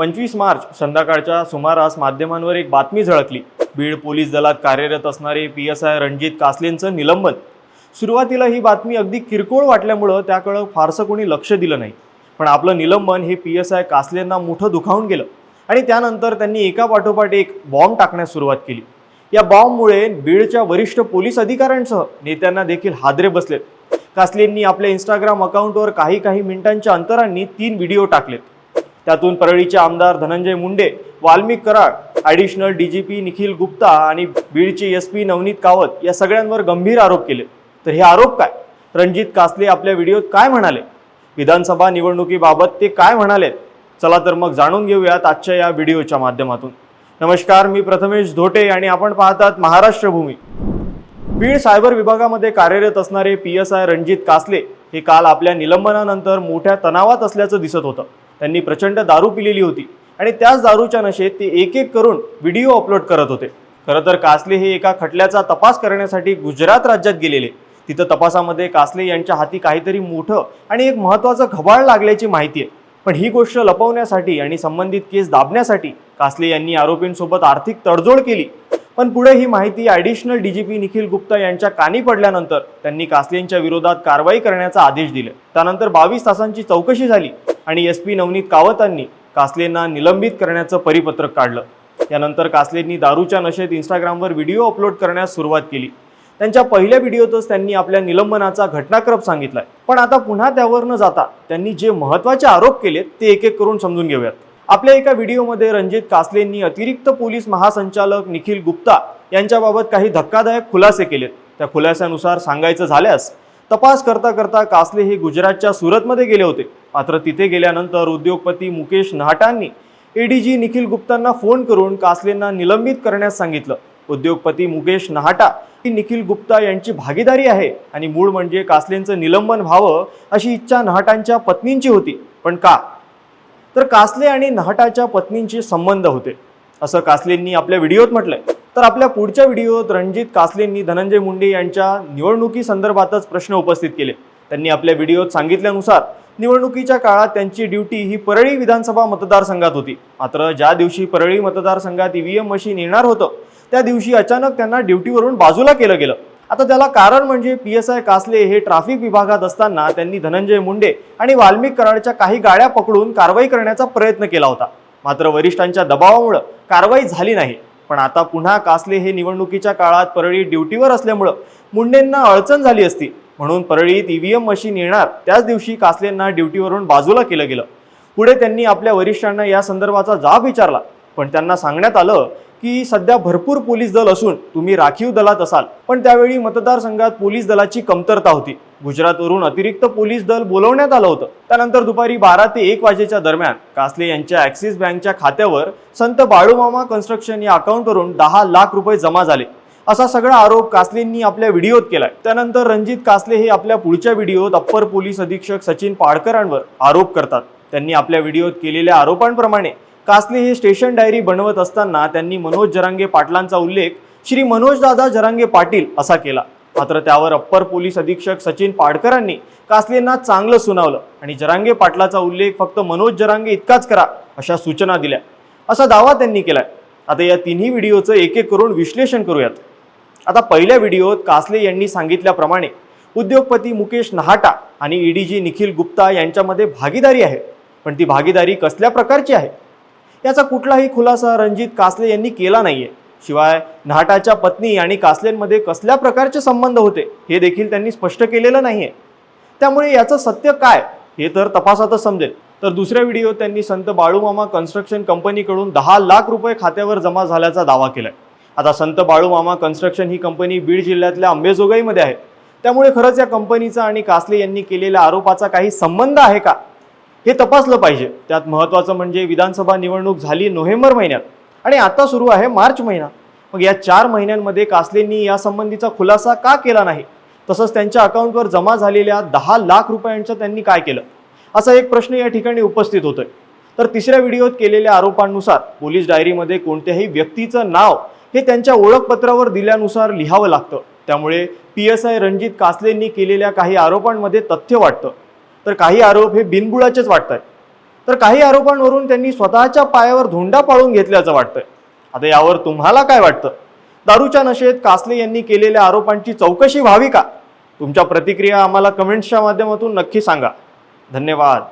पंचवीस मार्च संध्याकाळच्या सुमारास माध्यमांवर एक बातमी झळकली. बीड पोलीस दलात कार्यरत असणारे पी एस आय रणजित कासलेंचं निलंबन. सुरुवातीला ही बातमी अगदी किरकोळ वाटल्यामुळं त्याकडं फारसं कोणी लक्ष दिलं नाही. पण आपलं निलंबन हे पी एस आय कासलेंना मोठं दुखावून गेलं आणि त्यानंतर त्यांनी एका पाठोपाठ एक बॉम्ब टाकण्यास सुरुवात केली. या बॉम्बमुळे बीडच्या वरिष्ठ पोलीस अधिकाऱ्यांसह नेत्यांना देखील हादरे बसलेत. कासलेंनी आपल्या इंस्टाग्राम अकाउंटवर काही काही मिनिटांच्या अंतरांनी तीन व्हिडिओ टाकलेत. त्यातून परळीचे आमदार Dhananjay Munde Walmik Karad additional D G P Nikhil Gupta आणि बीडचे एस पी नवनीत कावत या सगळ्यांवर गंभीर आरोप केले. तर हे आरोप काय? रणजित कासले आपल्या व्हिडिओत काय म्हणाले? विधानसभा निवडणुकीबाबत ते काय म्हणाले चला तर मग जाणून घेऊयात आजच्या या व्हिडिओच्या माध्यमातून. नमस्कार मी प्रथमेश धोटे आणि आपण पाहतात महाराष्ट्र भूमी. बीड सायबर विभागामध्ये कार्यरत असणारे P S I Ranjit Kasle हे काल आपल्या निलंबनानंतर मोठ्या तणावात असल्याचं दिसत होतं. त्यांनी प्रचंड दारू पिलेली होती. आणि त्याच दारूच्या नशेत ते एक एक करून व्हिडिओ अपलोड करत होते. खरं तर कासले हे एका खटल्याचा तपास करण्यासाठी गुजरात राज्यात गेलेले. तिथं तपासामध्ये कासले यांच्या हाती काहीतरी मोठं आणि एक महत्त्वाचं खबाळ लागल्याची माहिती आहे. पण ही गोष्ट लपवण्यासाठी आणि संबंधित केस दाबण्यासाठी कासले यांनी आरोपींसोबत आर्थिक तडजोड केली. पण पुढे ही माहिती ॲडिशनल डीजीपी निखिल गुप्ता यांच्या कानी पडल्यानंतर त्यांनी कासलेंच्या विरोधात कारवाई करण्याचा आदेश दिले. त्यानंतर बावीस तासांची चौकशी झाली. आणि एस पी नवनीत कावतांनी कासलेंना निलंबित करण्याचं परिपत्रक काढलं. त्यानंतर कासलेंनी दारूच्या नशेत इंस्टाग्रामवर व्हिडिओ अपलोड करण्यास सुरुवात केली. त्यांच्या पहिल्या व्हिडिओतच त्यांनी आपल्या निलंबनाचा घटनाक्रम सांगितलाय. पण आता पुन्हा त्यावर न जाता त्यांनी जे महत्त्वाचे आरोप केलेत ते एक एक करून समजून घेऊयात. आपल्या एका व्हिडिओमध्ये रणजित कासलेंनी अतिरिक्त पोलीस महासंचालक निखिल गुप्ता यांच्याबाबत काही धक्कादायक खुलासे केलेत. त्या खुलास्यानुसार सांगायचं झाल्यास तपास करता करता कासले हे गुजरातच्या सुरतमध्ये गेले होते. मात्र तिथे गेल्यानंतर उद्योगपती मुकेश नाहटांनी एडीजी निखिल गुप्तांना फोन करून कासलेंना निलंबित करण्यास सांगितलं. उद्योगपती मुकेश नाहटा ही निखिल गुप्ता यांची भागीदारी आहे आणि मूळ म्हणजे कासलेंचं निलंबन व्हावं अशी इच्छा नाहटांच्या पत्नींची होती. पण का? तर कासले आणि नाहटाच्या पत्नींचे संबंध होते. असं कासलेंनी आपल्या व्हिडिओत म्हटलंय. तर आपल्या पुढच्या व्हिडिओत रणजित कासलेंनी धनंजय मुंडे यांच्या निवडणुकीसंदर्भातच प्रश्न उपस्थित केले. त्यांनी आपल्या व्हिडिओत सांगितल्यानुसार निवडणुकीच्या काळात त्यांची ड्युटी ही परळी विधानसभा मतदारसंघात होती. मात्र ज्या दिवशी परळी मतदारसंघात ईव्हीएम मशीन येणार होतं त्या दिवशी अचानक त्यांना ड्युटीवरून बाजूला केलं गेलं. आता त्याला कारण म्हणजे पी एस आय कासले हे ट्रॅफिक विभागात असताना त्यांनी धनंजय मुंडे आणि वाल्मिक कराडच्या काही गाड्या पकडून कारवाई करण्याचा प्रयत्न केला होता. मात्र वरिष्ठांच्या दबावामुळं कारवाई झाली नाही. पण आता पुन्हा कासले हे निवडणुकीच्या काळात परळी ड्युटीवर असल्यामुळं मुंडेंना अडचण झाली असती. म्हणून परळीत ईव्हीएम मशीन येणार त्याच दिवशी कासलेंना ड्युटीवरून बाजूला केलं गेलं. पुढे त्यांनी आपल्या वरिष्ठांना या संदर्भाचा जाब विचारला. पण त्यांना सांगण्यात आलं की सध्या भरपूर पोलीस दल असून तुम्ही राखीव दलात असाल. पण त्यावेळी मतदारसंघात पोलीस दलाची कमतरता होती. गुजरातवरून अतिरिक्त पोलीस दल बोलवण्यात आलं होतं. त्यानंतर दुपारी बारा ते एक वाजेच्या दरम्यान कासले यांच्या ॲक्सिस बँकच्या खात्यावर संत बाळूमामा कन्स्ट्रक्शन या अकाउंटवरून दहा लाख रुपये जमा झाले. असा सगळा आरोप कासलेंनी आपल्या व्हिडिओत केलाय. त्यानंतर रणजित कासले हे आपल्या पुढच्या व्हिडिओत अप्पर पोलीस अधीक्षक सचिन पाडकरांवर आरोप करतात. त्यांनी आपल्या व्हिडिओत केलेल्या आरोपांप्रमाणे कासले हे स्टेशन डायरी बनवत असताना त्यांनी मनोज जरांगे पाटलांचा उल्लेख श्री मनोजदादा जरांगे पाटील असा केला. मात्र त्यावर अप्पर पोलीस अधीक्षक सचिन पाडकरांनी कासलेंना चांगलं सुनावलं आणि जरांगे पाटलाचा उल्लेख फक्त मनोज जरांगे इतकाच करा अशा सूचना दिल्या. असा दावा त्यांनी केलाय. आता या तिन्ही व्हिडिओचं एक एक करून विश्लेषण करूयात. आता पहिल्या व्हिडिओत कासले यांनी सांगितल्याप्रमाणे उद्योगपती मुकेश नहाटा आणि ईडीजी निखिल गुप्ता यांच्यामध्ये भागीदारी आहे. पण ती भागीदारी कसल्या प्रकारची आहे? याचा कुठलाही खुलासा रणजित कासले यांनी केला नाहीये. शिवाय नाटाच्या पत्नी आणि कासलेंमध्ये कसल्या प्रकारचे संबंध होते हे देखील त्यांनी स्पष्ट केलेलं नाहीये. त्यामुळे याचं सत्य काय हे तर तपासातच समजेल. तर दुसऱ्या व्हिडिओत त्यांनी संत बाळूमामा कन्स्ट्रक्शन कंपनीकडून दहा लाख रुपये खात्यावर जमा झाल्याचा दावा केलाय. आता संत बाळूमामा कन्स्ट्रक्शन ही कंपनी बीड जिल्ह्यातल्या अंबेजोगाईमध्ये आहे. त्यामुळे खरंच या कंपनीचा आणि कासले यांनी केलेल्या आरोपाचा काही संबंध आहे का? हे तपासलं पाहिजे. त्यात महत्त्वाचं म्हणजे विधानसभा निवडणूक झाली नोव्हेंबर महिन्यात. आणि आता सुरू आहे मार्च महिना. मग या चार महिन्यांमध्ये कासलेंनी यासंबंधीचा खुलासा का केला नाही? तसंच त्यांच्या अकाउंटवर जमा झालेल्या दहा लाख रुपयांचं त्यांनी काय केलं? असा एक प्रश्न या ठिकाणी उपस्थित होतोय. तर तिसऱ्या व्हिडिओत केलेल्या आरोपांनुसार पोलीस डायरीमध्ये कोणत्याही व्यक्तीचं नाव हे त्यांच्या ओळखपत्रावर दिल्यानुसार लिहावं लागतं. त्यामुळे पी एस आय रणजित कासलेंनी केलेल्या काही आरोपांमध्ये तथ्य वाटतं. तर काही आरोप हे बिनबुडाचेच वाटत आहेत तर काही आरोपांवरून त्यांनी स्वतःच्या पायावर धोंडा पाळून घेतल्याचं वाटतंय. आता यावर तुम्हाला काय वाटतं? दारूच्या नशेत कासले यांनी केलेल्या आरोपांची चौकशी व्हावी का? तुमच्या प्रतिक्रिया आम्हाला कमेंट्सच्या माध्यमातून नक्की सांगा. धन्यवाद.